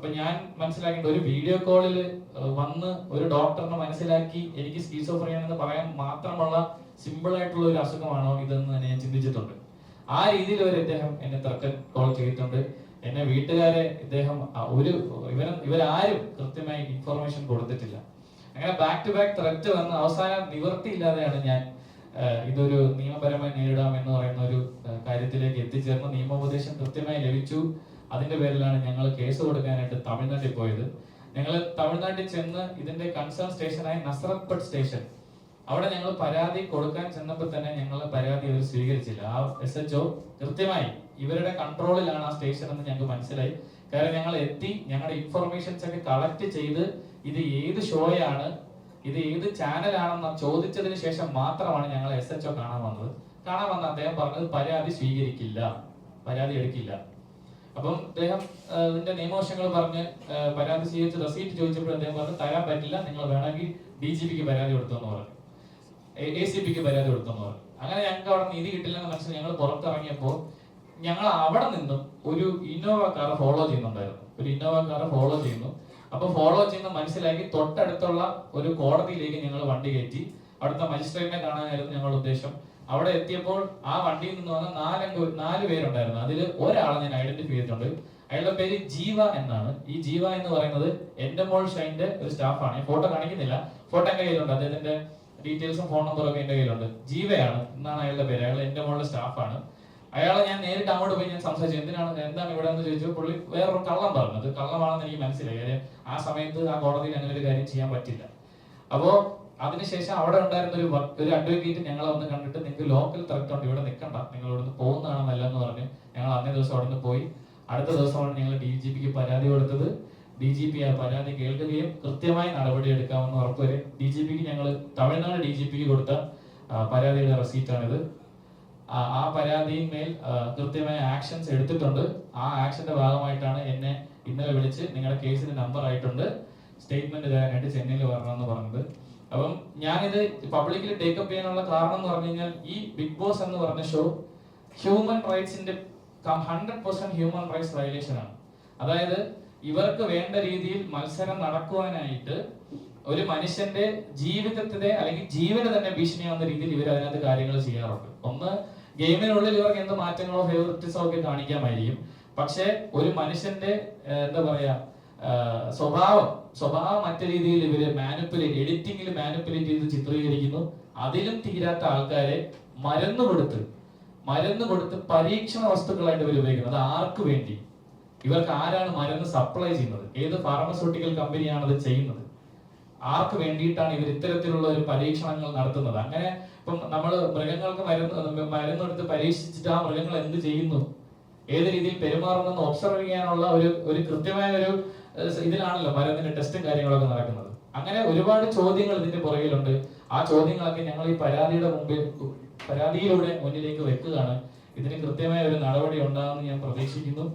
അപ്പൊ ഞാൻ മനസ്സിലാക്കേണ്ട ഒരു വീഡിയോ കോളിൽ വന്ന് ഒരു ഡോക്ടറിനെ മനസ്സിലാക്കി എനിക്ക് സ്കീസോഫ്രിയാണെന്ന് പറയാൻ മാത്രമുള്ള സിമ്പിൾ ആയിട്ടുള്ള ഒരു അസുഖമാണോ ഇതെന്ന് തന്നെ ഞാൻ ചിന്തിച്ചിട്ടുണ്ട്. ആ രീതിയിൽ ഒരു ഇദ്ദേഹം എന്നെ തർക്കം കോൾ ചെയ്തിട്ടുണ്ട്. എന്നെ വീട്ടുകാരെ ഇദ്ദേഹം ഒരു ഇവർ ഇവരാരും കൃത്യമായി ഇൻഫർമേഷൻ കൊടുത്തിട്ടില്ല. അങ്ങനെ ബാക്ക് ടു ബാക്ക് ത്രെറ്റ് വന്ന് അവസാനം നിവൃത്തിയില്ലാതെയാണ് ഞാൻ ഇതൊരു നിയമപരമായി നേരിടാം എന്ന് പറയുന്ന ഒരു കാര്യത്തിലേക്ക് എത്തിച്ചേർന്ന് നിയമോപദേശം കൃത്യമായി ലഭിച്ചു. അതിന്റെ പേരിലാണ് ഞങ്ങൾ കേസ് കൊടുക്കാനായിട്ട് തമിഴ്നാട്ടിൽ പോയത്. ഞങ്ങൾ തമിഴ്നാട്ടിൽ ചെന്ന് ഇതിന്റെ കൺസേൺ സ്റ്റേഷനായ നസറപ്പട്ട് സ്റ്റേഷൻ അവിടെ ഞങ്ങൾ പരാതി കൊടുക്കാൻ ചെന്നപ്പോൾ തന്നെ ഞങ്ങൾ പരാതി അവർ സ്വീകരിച്ചില്ല. ആ എസ് എച്ച് ഒ കൃത്യമായി ഇവരുടെ കൺട്രോളിലാണ് ആ സ്റ്റേഷൻ എന്ന് ഞങ്ങൾക്ക് മനസ്സിലായി. കാരണം ഞങ്ങൾ എത്തി ഞങ്ങളുടെ ഇൻഫർമേഷൻസ് ഒക്കെ കളക്ട് ചെയ്ത് ഇത് ഏത് ഷോയാണ് ഇത് ഏത് ചാനലാണെന്ന് ചോദിച്ചതിന് ശേഷം മാത്രമാണ് ഞങ്ങൾ എസ് എച്ച് ഒ കാണാൻ വന്നത്. കാണാൻ വന്ന അദ്ദേഹം പറഞ്ഞത് പരാതി സ്വീകരിക്കില്ല പരാതി എടുക്കില്ല. അപ്പം അദ്ദേഹം ഇതിന്റെ നിയമവശങ്ങൾ പറഞ്ഞ് പരാതി സ്വീകരിച്ച് റെസീറ്റ് ചോദിച്ചപ്പോൾ അദ്ദേഹം പറഞ്ഞു തരാൻ പറ്റില്ല നിങ്ങൾ വേണമെങ്കിൽ ഡി ജി പിക്ക് പരാതി കൊടുത്തെന്ന് പറഞ്ഞു. എ സി പിക്ക് പരാതി കൊടുത്തെന്ന് പറഞ്ഞു. അങ്ങനെ ഞങ്ങൾക്ക് അവിടെ നീതി കിട്ടില്ലെന്ന് മനസ്സിൽ ഞങ്ങൾ പുറത്തിറങ്ങിയപ്പോൾ ഞങ്ങൾ അവിടെ നിന്നും ഒരു ഇന്നോവ കാർ ഫോളോ ചെയ്യുന്നുണ്ടായിരുന്നു. ഒരു ഇന്നോവ കാർ ഫോളോ ചെയ്യുന്നു. അപ്പൊ ഫോളോ ചെയ്യുന്ന മനസ്സിലാക്കി തൊട്ടടുത്തുള്ള ഒരു കോടതിയിലേക്ക് ഞങ്ങൾ വണ്ടി കയറ്റി. അവിടുത്തെ മജിസ്ട്രേറ്റിനെ കാണാനായിരുന്നു ഞങ്ങളുടെ ഉദ്ദേശം. അവിടെ എത്തിയപ്പോൾ ആ വണ്ടിയിൽ നിന്ന് വന്ന നാലംഗ നാല് പേരുണ്ടായിരുന്നു. അതിൽ ഒരാളെ ഞാൻ ഐഡന്റിഫൈ ചെയ്തിട്ടുണ്ട്. അയാളുടെ പേര് ജീവ എന്നാണ്. ഈ ജീവ എന്ന് പറയുന്നത് എന്റെ മോൾ ഷൈന്റെ ഒരു സ്റ്റാഫാണ് ഫോട്ടോ കാണിക്കുന്നില്ല. ഫോട്ടോ എന്റെ കയ്യിലുണ്ട്. അദ്ദേഹത്തിന്റെ ഡീറ്റെയിൽസും ഫോൺ നമ്പറും ഒക്കെ എന്റെ കയ്യിലുണ്ട്. ജീവയാണ് എന്നാണ് അയാളുടെ പേര്. അയാൾ എന്റെ മോളുടെ സ്റ്റാഫാണ് അയാളെ ഞാൻ നേരിട്ട് അങ്ങോട്ട് പോയി ഞാൻ സംസാരിച്ചു. എന്തിനാണ് എന്താണ് ഇവിടെ എന്ന് ചോദിച്ചു പുള്ളി വേറൊരു കള്ളം പറഞ്ഞത് കള്ളമാണെന്ന് എനിക്ക് മനസ്സിലായി. ആ സമയത്ത് ആ കോടതിയിൽ അങ്ങനെ ഒരു കാര്യം ചെയ്യാൻ പറ്റില്ല. അപ്പോ അതിനുശേഷം അവിടെ ഉണ്ടായിരുന്ന ഒരു ഒരു അഡ്വക്കേറ്റ് ഞങ്ങളെ ഒന്ന് കണ്ടിട്ട് നിങ്ങൾക്ക് ലോക്കൽ ത്രെറ്റ് ഇവിടെ നിൽക്കണ്ട നിങ്ങൾ ഇവിടുന്ന് പോകുന്നതാണ് നല്ലതെന്ന് പറഞ്ഞ് ഞങ്ങൾ അന്നേ ദിവസം അവിടെ നിന്ന് പോയി. അടുത്ത ദിവസമാണ് ഞങ്ങൾ ഡി ജി പിക്ക് പരാതി കൊടുത്തത്. ഡി ജി പി ആ പരാതി കേൾക്കുകയും കൃത്യമായി നടപടി എടുക്കാമെന്ന് ഉറപ്പുവരെ ഡി ജി പിക്ക് ഞങ്ങൾ തമിഴ്നാട് ഡി ജി പിക്ക് കൊടുത്ത പരാതിയുടെ റെസീറ്റാണിത്. ആ- പരാതിയിന്മേൽ കൃത്യമായ ആക്ഷൻസ് എടുത്തിട്ടുണ്ട്. ആ ആക്ഷന്റെ ഭാഗമായിട്ടാണ് എന്നെ ഇന്നലെ വിളിച്ച് നിങ്ങളുടെ കേസിന്റെ നമ്പർ ആയിട്ടുണ്ട്. സ്റ്റേറ്റ്മെന്റ് തരാനായിട്ട് ചെന്നൈയിൽ വരണമെന്ന് പറഞ്ഞത്. അപ്പം ഞാനിത് പബ്ലിക്കിൽ ടേക്കപ്പ് ചെയ്യാനുള്ള കാരണം എന്ന് പറഞ്ഞു കഴിഞ്ഞാൽ ഈ ബിഗ് ബോസ് എന്ന് പറഞ്ഞ show human റൈറ്റ്സിന്റെ hundred percent human rights violation ആണ്. അതായത് ഇവർക്ക് വേണ്ട രീതിയിൽ മത്സരം നടക്കുവാനായിട്ട് ഒരു മനുഷ്യന്റെ ജീവിതത്തിലെ അല്ലെങ്കിൽ ജീവന് തന്നെ ഭീഷണിയാവുന്ന രീതിയിൽ ഇവർ അതിനകത്ത് കാര്യങ്ങൾ ചെയ്യാറുണ്ട്. ഒന്ന് ഗെയിമിനുള്ളിൽ ഇവർക്ക് എന്ത് മാറ്റങ്ങളോ ഫേവറിറ്റിസോ ഒക്കെ കാണിക്കാമായിരിക്കും. പക്ഷെ ഒരു മനുഷ്യന്റെ എന്താ പറയാ സ്വഭാവം സ്വഭാവം മറ്റു രീതിയിൽ ഇവർ മാനിപ്പുലേറ്റ് എഡിറ്റിംഗിൽ മാനിപ്പുലേറ്റ് ചെയ്ത് ചിത്രീകരിക്കുന്നു. അതിലും തീരാത്ത ആൾക്കാരെ മരുന്ന് കൊടുത്ത് മരുന്ന് കൊടുത്ത് പരീക്ഷണ വസ്തുക്കളായിട്ട് ഇവർ ഉപയോഗിക്കുന്നത്. അത് ആർക്ക് വേണ്ടി? ഇവർക്ക് ആരാണ് മരുന്ന് സപ്ലൈ ചെയ്യുന്നത്? ഏത് ഫാർമസ്യൂട്ടിക്കൽ കമ്പനിയാണ് അത് ചെയ്യുന്നത്? ആർക്ക് വേണ്ടിയിട്ടാണ് ഇവർ ഇത്തരത്തിലുള്ള ഒരു പരീക്ഷണങ്ങൾ നടത്തുന്നത്? അങ്ങനെ ഇപ്പം നമ്മൾ മൃഗങ്ങൾക്ക് മരുന്ന് മരുന്നെടുത്ത് പരീക്ഷിച്ചിട്ട് ആ മൃഗങ്ങൾ എന്ത് ചെയ്യുന്നു? ഏത് രീതിയിൽ പെരുമാറുന്നെന്ന് ഒബ്സർവ് ചെയ്യാനുള്ള ഒരു ഒരു കൃത്യമായ ഒരു ഇതിലാണല്ലോ മരുന്നിന്റെ ടെസ്റ്റും കാര്യങ്ങളൊക്കെ നടക്കുന്നത്. അങ്ങനെ ഒരുപാട് ചോദ്യങ്ങൾ ഇതിന്റെ പുറകിലുണ്ട്. ആ ചോദ്യങ്ങളൊക്കെ ഞങ്ങൾ ഈ പരാതിയുടെ മുമ്പിൽ പരാതിയിലൂടെ മുന്നിലേക്ക് വെക്കുകയാണ്. ഇതിന് കൃത്യമായ ഒരു നടപടി ഉണ്ടാകുമെന്ന് ഞാൻ പ്രതീക്ഷിക്കുന്നു.